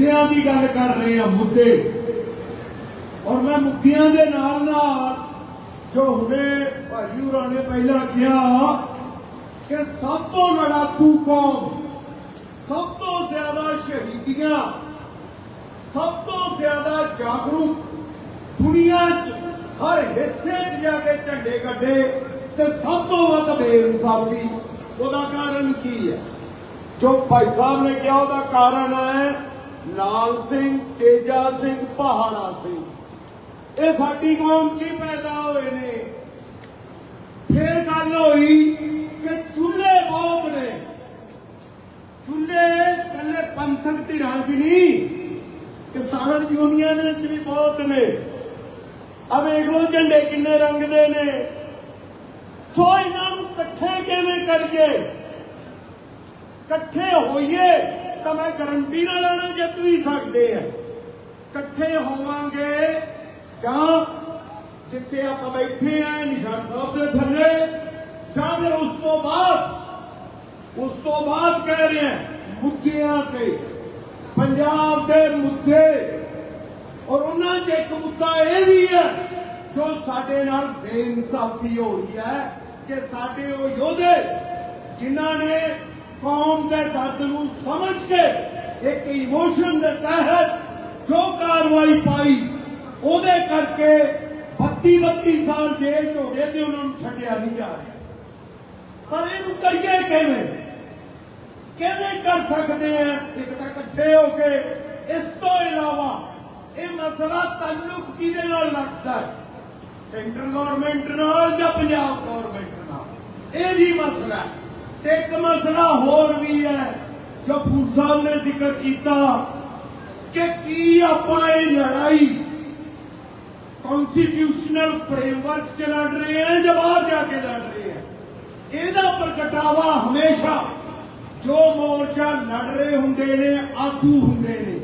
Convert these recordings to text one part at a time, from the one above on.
ਮੁੱਦਿਆਂ ਦੀ ਗੱਲ ਕਰ ਰਹੇ ਆ ਮੁੱਦੇ। ਔਰ ਮੈਂ ਮੁੱਦਿਆਂ ਦੇ ਨਾਲ ਨਾਲ ਜੋ ਹੁਣੇ ਭਾਜੀ ਹੋਰਾਂ ਨੇ ਪਹਿਲਾਂ ਕਿਹਾ ਕਿ ਸਭ ਤੋਂ ਲੜਾਕੂ ਕੌਮ ਸਭ ਤੋਂ ਜ਼ਿਆਦਾ ਸ਼ਹੀਦੀਆਂ, ਸਭ ਤੋਂ ਜ਼ਿਆਦਾ ਜਾਗਰੂਕ, ਦੁਨੀਆ 'ਚ ਹਰ ਹਿੱਸੇ 'ਚ ਜਾ ਕੇ ਝੰਡੇ ਕੱਢੇ ਤੇ ਸਭ ਤੋਂ ਵੱਧ ਬੇਇਨਸਾਫੀ, ਉਹਦਾ ਕਾਰਨ ਕੀ ਹੈ? ਜੋ ਭਾਈ ਸਾਹਿਬ ਨੇ ਕਿਹਾ, ਉਹਦਾ ਕਾਰਨ ਹੈ ਲਾਲ ਸਿੰਘ, ਤੇਜਾ ਸਿੰਘ, ਪਹਾੜਾ ਸਿੰਘ। ਇਹ ਸਾਡੀ ਕੌਮ 'ਚ ਹੀ ਪੈਦਾ ਹੋਏ ਨੇ। ਫਿਰ ਗੱਲ ਹੋਈ ਕਿ ਚੁੱਲ੍ਹੇ ਬਹੁਤ ਨੇ। ਚੁੱਲ੍ਹੇ ਕੱਲੇ ਪੰਥਕ ਧਿਰਾਂ 'ਚ ਨਹੀਂ, ਕਿਸਾਨ ਯੂਨੀਅਨ 'ਚ ਵੀ ਬਹੁਤ ਨੇ। ਆ ਵੇਖ ਲਓ ਝੰਡੇ ਕਿੰਨੇ ਰੰਗ ਦੇ ਨੇ। ਸੋ ਇਹਨਾਂ ਨੂੰ ਇਕੱਠੇ ਕਿਵੇਂ ਕਰੀਏ? ਇਕੱਠੇ ਹੋਈਏ? ਤਾਂ ਮੈਂ ਗਰੰਟੀ ਨਾਲ ਆਣਾ ਜਿੱਤ ਵੀ ਸਕਦੇ ਆ। ਇਕੱਠੇ ਹੋਵਾਂਗੇ ਜਾਂ ਜਿੱਥੇ ਆਪਾਂ ਬੈਠੇ ਆ ਨਿਸ਼ਾਨ ਸਾਹਿਬ ਦੇ ਥੱਲੇ, ਜਾਂ ਫਿਰ ਉਸ ਤੋਂ ਬਾਅਦ, ਉਸ ਤੋਂ ਬਾਅਦ ਕਹਿ ਰਹੇ ਆ, ਮੁੱਦਿਆਂ ਤੇ, ਪੰਜਾਬ ਦੇ ਮੁੱਦੇ। ਔਰ ਉਹਨਾਂ 'ਚ ਇੱਕ ਮੁੱਦਾ ਇਹ ਵੀ ਹੈ ਜੋ ਸਾਡੇ ਨਾਲ ਬੇਇਨਸਾਫੀ ਹੋ ਰਹੀ ਹੈ ਕਿ ਸਾਡੇ ਉਹ ਯੋਧੇ, ਜਿਨ੍ਹਾਂ ਨੇ ਕੌਮ ਦੇ ਦਰਦ ਨੂੰ ਸਮਝ ਕੇ ਇੱਕ ਇਮੋਸ਼ਨ ਦੇ ਤਹਿਤ ਜੋ ਕਾਰਵਾਈ ਪਾਈ, ਉਹਦੇ ਕਰਕੇ 32 32 ਸਾਲ ਜੇਲ੍ਹ 'ਚ ਹੋ ਗਏ ਤੇ ਉਹਨਾਂ ਨੂੰ ਛੱਡਿਆ ਨਹੀਂ ਜਾ ਰਿਹਾ। ਪਰ ਇਹਨੂੰ ਕਰੀਏ ਕਿਵੇਂ? ਕਿਵੇਂ ਕਰ ਸਕਦੇ ਆ? ਇੱਕ ਤਾਂ ਇਕੱਠੇ ਹੋ ਕੇ, ਇਸ ਤੋਂ ਇਲਾਵਾ ਇਹ ਮਸਲਾ ਤਾਲੁਕ ਕਿਹਦੇ ਨਾਲ ਲੱਗਦਾ ਹੈ? ਸੈਂਟਰਲ ਗਵਰਨਮੈਂਟ ਨਾਲ ਜਾਂ ਪੰਜਾਬ ਗਵਰਨਮੈਂਟ ਨਾਲ? ਇਹ ਵੀ ਮਸਲਾ ਹੈ। ਤੇ ਇੱਕ ਮਸਲਾ ਹੋਰ ਵੀ ਹੈ ਜੋ ਫੂਲ ਸਾਹਿਬ ਨੇ ਜ਼ਿਕਰ ਕੀਤਾ ਕਿ ਕੀ ਆਪਾਂ ਇਹ ਲੜਾਈ ਕਨਸਟੀਟਿਊਸ਼ਨਲ ਫਰੇਮਵਰਕ ਚ ਲੜ ਰਹੇ ਹਾਂ ਜਾਂ ਬਾਹਰ ਜਾ ਕੇ ਲੜ ਰਹੇ ਹਾਂ? ਇਹਦਾ ਪ੍ਰਗਟਾਵਾ ਹਮੇਸ਼ਾ ਜੋ ਮੋਰਚਾ ਲੜ ਰਹੇ ਹੁੰਦੇ ਨੇ, ਆਗੂ ਹੁੰਦੇ ਨੇ।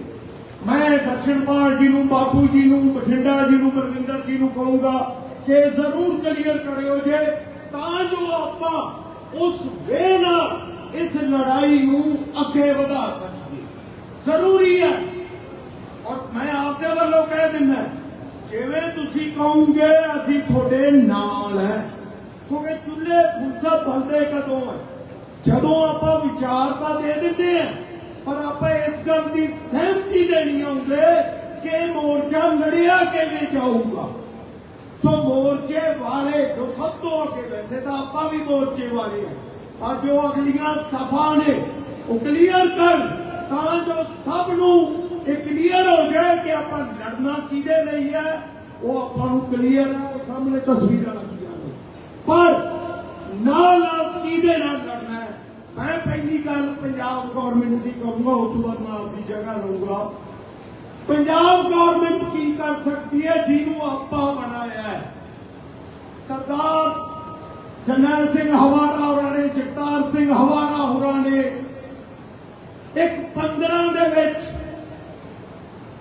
ਮੈਂ ਦਰਸ਼ਨਪਾਲ ਜੀ ਨੂੰ, ਬਾਪੂ ਜੀ ਨੂੰ, ਬਠਿੰਡਾ ਜੀ ਨੂੰ, ਬਲਵਿੰਦਰ ਜੀ ਨੂੰ ਕਹੂੰਗਾ ਕਿ ਜ਼ਰੂਰ ਕਲੀਅਰ ਕਰਿਓ ਜੇ, ਤਾਂ ਜੋ ਆਪਾਂ ਉਸ ਵੇ ਇਸ ਲੜਾਈ ਨੂੰ ਅੱਗੇ ਵਧਾ ਸਕੀਏ। ਜ਼ਰੂਰੀ ਹੈ। ਔਰ ਮੈਂ ਆਪਦੇ ਵੱਲੋਂ ਕਹਿ ਦਿੰਦਾ ਜਿਵੇਂ ਤੁਸੀਂ ਕਹੋਗੇ, ਅਸੀਂ ਤੁਹਾਡੇ ਨਾਲ ਹੈ। ਕਿਉਂਕਿ ਚੁੱਲ੍ਹੇ ਫੁੱਸਾ ਬਲਦੇ ਕਦੋਂ ਹੈ? ਜਦੋਂ ਆਪਾਂ ਵਿਚਾਰ ਤਾਂ ਦੇ ਦਿੰਦੇ ਆ ਪਰ ਆਪਾਂ ਇਸ ਗੱਲ ਦੀ ਸਹਿਮਤੀ ਦੇਣੀ ਹੁੰਦੇ ਕਿ ਮੋਰਚਾ ਲੜਿਆ ਕਿਵੇਂ ਜਾਊਗਾ? ਸੋ ਮੋਰਚੇ ਵਾਲੇ ਜੋ ਸਭ ਤੋਂ ਅੱਗੇ ਵੈਸੇ ਤਾਂ ਆਪਾਂ ਵੀ ਮੋਰਚੇ ਵਾਲੇ ਆ, ਪਰ ਜੋ ਅਗਲੀਆਂ ਸਫਾ ਨੇ ਉਹ ਕਲੀਅਰ ਕਰ ਤਾਂ ਜੋ ਸਭ ਨੂੰ ਇਹ ਕਲੀਅਰ ਹੋ ਜਾਏ ਕਿ ਆਪਾਂ ਲੜਨਾ ਕਿਹਦੇ ਲਈ ਹੈ ਉਹ ਆਪਾਂ ਨੂੰ ਕਲੀਅਰ ਹੈ ਸਾਹਮਣੇ ਤਸਵੀਰਾਂ ਲੱਗੀਆਂ ਨੇ। ਪਰ ਨਾਲ ਨਾਲ ਕਿਹਦੇ ਨਾਲ ਲੜਨਾ ਹੈ? ਮੈਂ ਪਹਿਲੀ ਗੱਲ ਪੰਜਾਬ ਗਵਰਨਮੈਂਟ ਦੀ ਕਹੂੰਗਾ ਉਸ ਤੋਂ ਬਾਅਦ ਮੈਂ ਆਪਣੀ ਜਗ੍ਹਾ ਲਊਂਗਾ। ਪੰਜਾਬ ਗਵਰਨਮੈਂਟ ਕੀ ਕਰ ਸਕਦੀ ਹੈ? ਜਿਹਨੂੰ ਆਪਾਂ ਬਣਾਇਆ ਹੈ। ਸਰਦਾਰ ਜਰਨੈਲ ਸਿੰਘ ਹਵਾਰਾ ਹੋਰਾਂ ਨੇ, ਜਗਤਾਰ ਸਿੰਘ ਹਵਾਰਾ ਹੋਰਾਂ ਨੇ ਇੱਕ 15 ਦੇ ਵਿੱਚ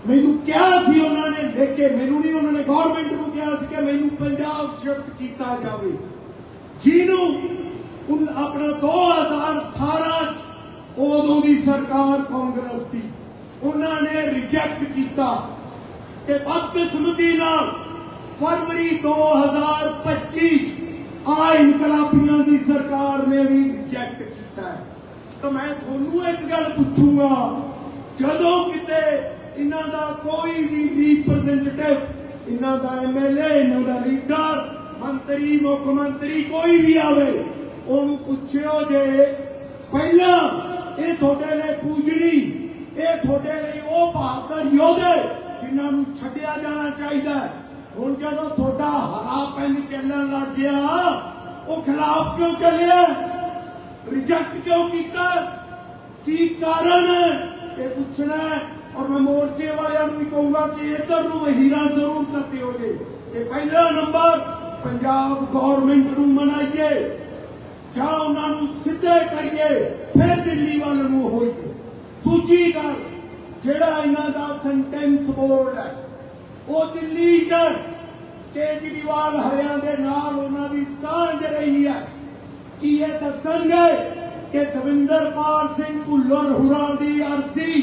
ਮੈਨੂੰ ਕਿਹਾ ਸੀ ਉਹਨਾਂ ਨੇ, ਦੇਖ ਕੇ ਮੈਨੂੰ ਨਹੀਂ ਉਹਨਾਂ ਨੇ ਗਵਰਨਮੈਂਟ ਨੂੰ ਕਿਹਾ ਸੀ ਕਿ ਮੈਨੂੰ ਪੰਜਾਬ ਸ਼ਿਫਟ ਕੀਤਾ ਜਾਵੇ। ਜਿਹਨੂੰ ਉਹ ਆਪਣਾ 2018 ਚ ਉਦੋਂ ਦੀ ਸਰਕਾਰ ਕਾਂਗਰਸ ਦੀ ਉਹਨਾਂ ਨੇ ਰਿਜੈਕਟ ਕੀਤਾ। ਤੇ ਬਦਕਿਸਮਤੀ ਨਾਲ ਫਰਵਰੀ 2025 ਆ ਇਨਕਲਾਬੀਆਂ ਦੀ ਸਰਕਾਰ ਨੇ ਵੀ ਰਿਜੈਕਟ ਕੀਤਾ ਤਾਂ ਮੈਂ ਤੁਹਾਨੂੰ ਇੱਕ ਗੱਲ ਪੁੱਛੂਗਾ, ਜਦੋਂ ਕਿਤੇ ਇਹਨਾਂ ਦਾ ਕੋਈ ਵੀ ਰਿਪਰੈਜ਼ੈਂਟੇਟਿਵ ਇਹਨਾਂ ਦਾ ਐਮਐਲਏ ਇਹਨਾਂ ਦਾ ਲੀਡਰ ਮੰਤਰੀ, ਮੁੱਖ ਮੰਤਰੀ ਕੋਈ ਵੀ ਆਵੇ ਉਹਨੂੰ ਪੁੱਛਿਓ ਜੇ ਪਹਿਲਾਂ ਇਹ ਤੁਹਾਡੇ ਲਈ ਪੂਜਣੀ ਇਹ ਤੁਹਾਡੇ ਲਈ ਉਹ ਬਹਾਦਰ ਯੋਧੇ ਜਿਨ੍ਹਾਂ ਨੂੰ ਛੱਡਿਆ ਜਾਣਾ ਚਾਹੀਦਾ ਹੈ। ਹੁਣ ਜਦੋਂ ਤੁਹਾਡਾ ਹਰਾ ਪੈਨ ਚੱਲਣ ਲੱਗ ਗਿਆ, ਉਹ ਖਿਲਾਫ ਕਿਉਂ ਚੱਲਿਆ? ਰਿਜੈਕਟ ਕਿਉਂ ਕੀਤਾ? ਕੀ ਕਾਰਨ? ਇਹ ਪੁੱਛਣਾ ਔਰ ਮੈਂ ਮੋਰਚੇ ਵਾਲਿਆਂ ਨੂੰ ਵੀ ਕਹੂੰਗਾ ਕਿ ਇੱਧਰ ਨੂੰ ਵਹੀਰਾਂ ਜ਼ਰੂਰ ਕਰਤੇ ਹੋਗੇ ਇਹ ਪਹਿਲਾ ਨੰਬਰ, ਪੰਜਾਬ ਗਵਰਨਮੈਂਟ ਨੂੰ ਮਨਾਈਏ। ਜਾਂ ਉਹਨਾਂ ਨੂੰ ਸਿੱਧੇ ਕਰੀਏ, ਫਿਰ ਦਿੱਲੀ ਵੱਲ ਨੂੰ ਹੋਈਏ। ਦੂਜੀ ਗੱਲ ਜਿਹੜਾ ਇਹਨਾਂ ਦਾ ਸੈਂਟੈਂਸ ਬੋਰਡ ਹੈ, ਉਹ ਦਿੱਲੀ 'ਚ ਕੇਜਰੀਵਾਲ ਹਰਿਆਣਾ ਦੇ ਨਾਲ ਉਹਨਾਂ ਦੀ ਸਾਂਝ ਰਹੀ ਹੈ। ਕੀ ਇਹ ਦੱਸਣਗੇ ਕਿ ਦਵਿੰਦਰਪਾਲ ਸਿੰਘ ਭੁੱਲਰ ਹੁਰਾਂ ਦੀ ਅਰਜ਼ੀ,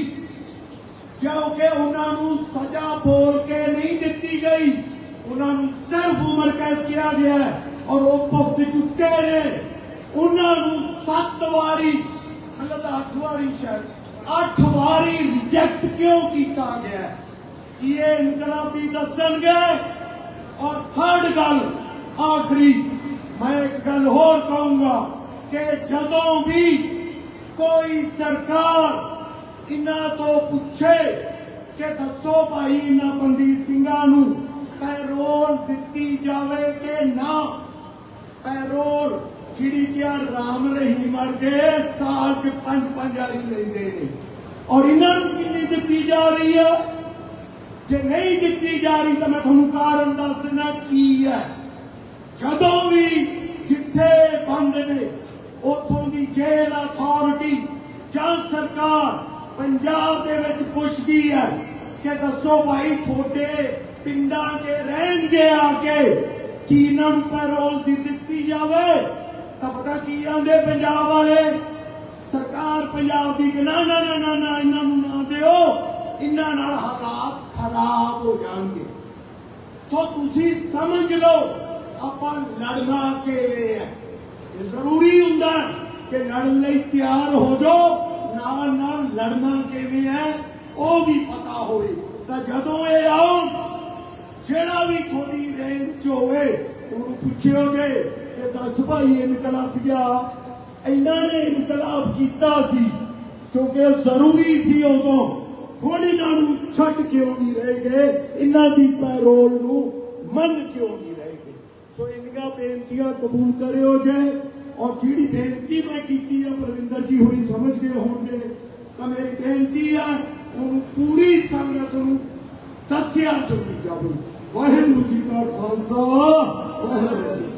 ਜੋ ਉਹਨਾਂ ਨੂੰ ਸਜ਼ਾ ਬੋਲ ਕੇ ਨਹੀਂ ਦਿੱਤੀ ਗਈ, ਉਹਨਾਂ ਨੂੰ ਸਿਰਫ ਉਮਰ ਕੈਦ ਕੀਤਾ ਗਿਆ ਔਰ ਉਹ ਭੁਗਤ ਚੁੱਕੇ ਨੇ। ਉਹਨਾਂ ਨੂੰ ਸੱਤ ਵਾਰੀ, ਮਤਲਬ ਤਾਂ ਅੱਠ ਵਾਰੀ ਸ਼ਾਇਦ ਅੱਠ ਵਾਰੀ ਰਿਜੈਕਟ ਕਿਉਂ ਕੀਤਾ ਗਿਆ ਹੈ? ਇਹ ਇਨਕਲਾਬੀ ਦੱਸਣਗੇ ਔਰ ਥਰਡ ਗੱਲ, ਆਖਰੀ, ਮੈਂ ਇੱਕ ਗੱਲ ਹੋਰ ਕਹੂੰਗਾ ਕਿ ਜਦੋਂ ਵੀ ਕੋਈ ਸਰਕਾਰ ਇਹਨਾਂ ਤੋਂ ਪੁੱਛੇ ਕਿ ਦੱਸੋ ਭਾਈ ਇਹਨਾਂ ਬੰਦੀ ਸਿੰਘਾਂ ਨੂੰ ਪੈਰੋਲ ਦਿੱਤੀ ਜਾਵੇ ਕਿ ਨਾ, ਪੈਰੋਲ ਜਿਹੜੀ ਕਿ ਰਾਮ ਰਹੀਮ ਵਰਗੇ ਸਾਲ ਚ ਪੰਜ ਪੰਜ ਵਾਰੀ ਲੈਂਦੇ ਨੇ। ਔਰ ਇਹਨਾਂ ਨੂੰ ਕਿੰਨੀ ਦਿੱਤੀ ਜਾ ਰਹੀ ਹੈ ਜੇ ਨਹੀਂ ਦਿੱਤੀ ਜਾ ਰਹੀ ਤਾਂ ਮੈਂ ਤੁਹਾਨੂੰ ਕਾਰਨ ਦੱਸ ਦਿੰਦਾ ਕੀ ਹੈ ਜਦੋਂ ਵੀ ਜਿੱਥੇ ਬੰਦ ਨੇ, ਉਥੋਂ ਦੀ ਜੇਲ੍ਹ ਅਥਾਰਟੀ ਜਾਂ ਸਰਕਾਰ ਪੰਜਾਬ ਦੇ ਵਿੱਚ ਪੁੱਛਦੀ ਹੈ ਕਿ ਦੱਸੋ ਭਾਈ ਤੁਹਾਡੇ ਪਿੰਡਾਂ 'ਚ ਰਹਿਣਗੇ ਆ ਕੇ, ਕੀ ਇਹਨਾਂ ਨੂੰ ਪੈਰੋਲ ਦੀ ਦਿੱਤੀ ਜਾਵੇ? ਤਾਂ ਪਤਾ ਕੀ ਆਉਂਦੇ ਪੰਜਾਬ ਵਾਲੇ? ਸਰਕਾਰ ਪੰਜਾਬ ਦੀ ਕਿ ਨਾ ਨਾ ਨਾ ਨਾ ਨਾ, ਇਹਨਾਂ ਨੂੰ ਨਾ ਦਿਓ, ਇਹਨਾਂ ਨਾਲ ਹਾਲਾਤ ਖਰਾਬ ਹੋ ਜਾਣਗੇ। ਸੋ ਤੁਸੀਂ ਸਮਝ ਲਓ, ਆਪਾਂ ਲੜਨਾ ਕਿਵੇਂ ਹੈ ਇਹ ਜ਼ਰੂਰੀ ਹੁੰਦਾ ਕਿ ਲੜਨ ਲਈ ਤਿਆਰ ਹੋ ਜਾਓ, ਨਾਲ ਨਾਲ ਲੜਨਾ ਕਿਵੇਂ ਹੈ ਉਹ ਵੀ ਪਤਾ ਹੋਵੇ। ਤਾਂ ਜਦੋਂ ਇਹ ਆਉਣ, ਜਿਹੜਾ ਵੀ ਤੁਹਾਡੀ ਰੇਂਜ ਚ ਹੋਵੇ, ਉਹਨੂੰ ਪੁੱਛਿਓ ਜੇ। ਕਿ ਦੱਸ ਭਾਈ ਇਨਕਲਾਬੀਆ ਇਹਨਾਂ ਨੇ ਇਨਕਲਾਬ ਕੀਤਾ ਸੀ, ਕਿਉਂਕਿ ਜ਼ਰੂਰੀ ਸੀ ਉਦੋਂ। ਹੁਣ ਇਹਨਾਂ ਨੂੰ ਛੱਡ ਕਿਉਂ ਨਹੀਂ ਰਹਿ ਗਏ? ਇਹਨਾਂ ਦੀ ਪੈਰੋਲ ਨੂੰ ਮੰਨ ਕਿਉਂ ਨਹੀਂ ਰਹਿ ਗਏ? ਸੋ ਇੰਨੀਆਂ ਬੇਨਤੀਆਂ ਕਬੂਲ ਕਰਿਓ ਜੇ। ਔਰ ਜਿਹੜੀ ਬੇਨਤੀ ਮੈਂ ਕੀਤੀ ਆ, ਪ੍ਰਵਿੰਦਰ ਜੀ ਹੋਈ ਸਮਝ ਗਏ ਹੋਣਗੇ। ਤਾਂ ਮੇਰੀ ਬੇਨਤੀ ਆ, ਉਹਨੂੰ ਪੂਰੀ ਸੰਗਤ ਨੂੰ ਦੱਸਿਆ ਸੁਣੀ ਜਾਵੇ। ਵਾਹਿਗੁਰੂ ਜੀ ਕਾ ਖਾਲਸਾ, ਵਾਹਿਗੁਰੂ ਜੀ